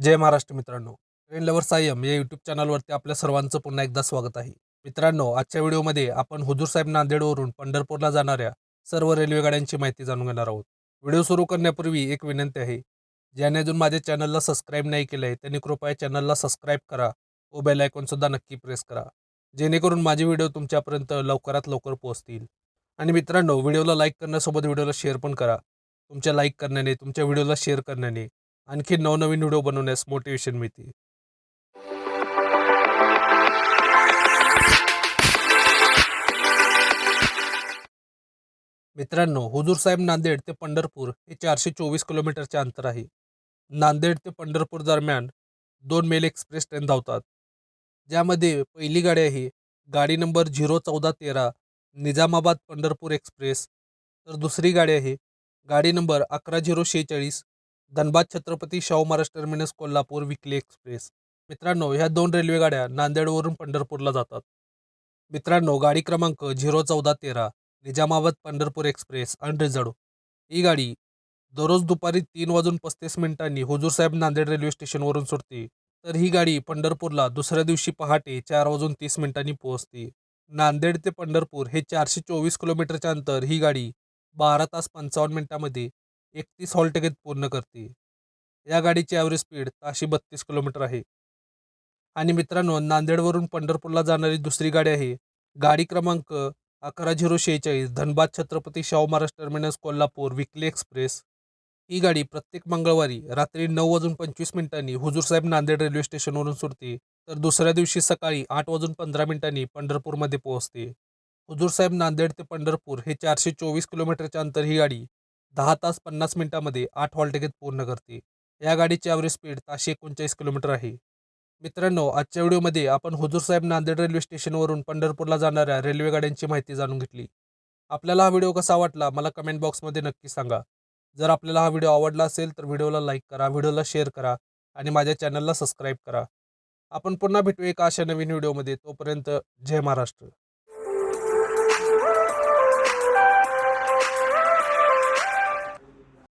जय महाराष्ट्र मित्रांनो. Train lover Sayam या YouTube चॅनलवरती आपल्या सर्वांचं पुन्हा एकदा स्वागत आहे. मित्रांनो आजच्या व्हिडिओमध्ये आपण हुजूर साहेब नांदेडवरून पंढरपूरला जाणाऱ्या सर्व रेल्वे गाड्यांची माहिती जाणून घेणार आहोत. व्हिडिओ सुरू करण्यापूर्वी एक विनंती आहे. ज्याने अजून माझ्या चॅनलला सबस्क्राईब नाही केलं आहे त्यांनी कृपया चॅनलला सबस्क्राईब करा. व बेल आयकॉनसुद्धा नक्की प्रेस करा. जेणेकरून माझे व्हिडिओ तुमच्यापर्यंत लवकरात लवकर पोहोचतील. आणि मित्रांनो व्हिडिओला लाईक करण्यासोबत व्हिडिओला शेअर पण करा. तुमच्या लाईक करण्याने तुमच्या व्हिडिओला शेअर करण्याने आणखी नवनवीन व्हिडिओ बनवण्यास मोटिवेशन मिळते मित्रांनो हुजूर साहेब नांदेड ते पंढरपूर हे चारशे चोवीस किलोमीटरचे अंतर आहे. नांदेड ते पंढरपूर दरम्यान दोन मेल एक्सप्रेस ट्रेन धावतात. ज्यामध्ये पहिली गाडी आहे गाडी नंबर झिरो चौदा तेरा निजामाबाद पंढरपूर एक्सप्रेस. तर दुसरी गाडी आहे गाडी नंबर अकरा झिरो शेहेचाळीस Dhanbad Chhatrapati Shahu Maharaj terminus Kolhapur weekly express. मित्रांनो ह्या दोन रेल्वेगाड्या नांदेडवरून पंढरपूरला जातात. मित्रांनो गाडी क्रमांक झिरो चौदा तेरा निजामाबाद पंढरपूर एक्सप्रेस अनरिझर्व ही गाडी दररोज दुपारी तीन वाजून पस्तीस मिनिटांनी हुजूरसाहेब नांदेड रेल्वे स्टेशनवरून सुटते. तर ही गाडी पंढरपूरला दुसऱ्या दिवशी पहाटे चार वाजून तीस मिनिटांनी पोहोचते. नांदेड ते पंढरपूर हे चारशे चोवीस किलोमीटरचे अंतर ही गाडी बारा तास पंचावन्न मिनिटांमध्ये एकतीस हॉलटेकेत पूर्ण करते या गाडीची ॲव्हरेज स्पीड ताशी बत्तीस किलोमीटर आहे. आणि मित्रांनो नांदेडवरून पंढरपूरला जाणारी दुसरी गाडी आहे. गाडी क्रमांक अकरा झिरो शेहेचाळीस Dhanbad Chhatrapati Shahu Maharaj terminus Kolhapur weekly express. ही गाडी प्रत्येक मंगळवारी रात्री नऊ वाजून पंचवीस मिनिटांनी हुजूरसाहेब नांदेड रेल्वे स्टेशनवरून सुटते. तर दुसऱ्या दिवशी सकाळी आठ वाजून पंधरा मिनिटांनी पंढरपूरमध्ये पोहोचते. हुजूरसाहेब नांदेड ते पंढरपूर हे चारशे चोवीस किलोमीटरचे अंतर ही गाडी दहा तास पन्नास मिनिटामध्ये आठ हॉलटिकेत पूर्ण करते. या गाडीची ॲव्हरेज स्पीड ताशे एकोणचाळीस किलोमीटर आहे. मित्रांनो आजच्या व्हिडिओमध्ये आपण हुजूर साहेब नांदेड रेल्वे स्टेशनवरून पंढरपूरला जाणाऱ्या रेल्वे गाड्यांची माहिती जाणून घेतली. आपल्याला हा व्हिडिओ कसा वाटला मला कमेंट बॉक्समध्ये नक्की सांगा. जर आपल्याला हा व्हिडिओ आवडला असेल तर व्हिडिओला लाईक करा व्हिडिओला शेअर करा आणि माझ्या चॅनलला सबस्क्राईब करा. आपण पुन्हा भेटू एका अशा नवीन व्हिडिओमध्ये. तोपर्यंत जय महाराष्ट्र.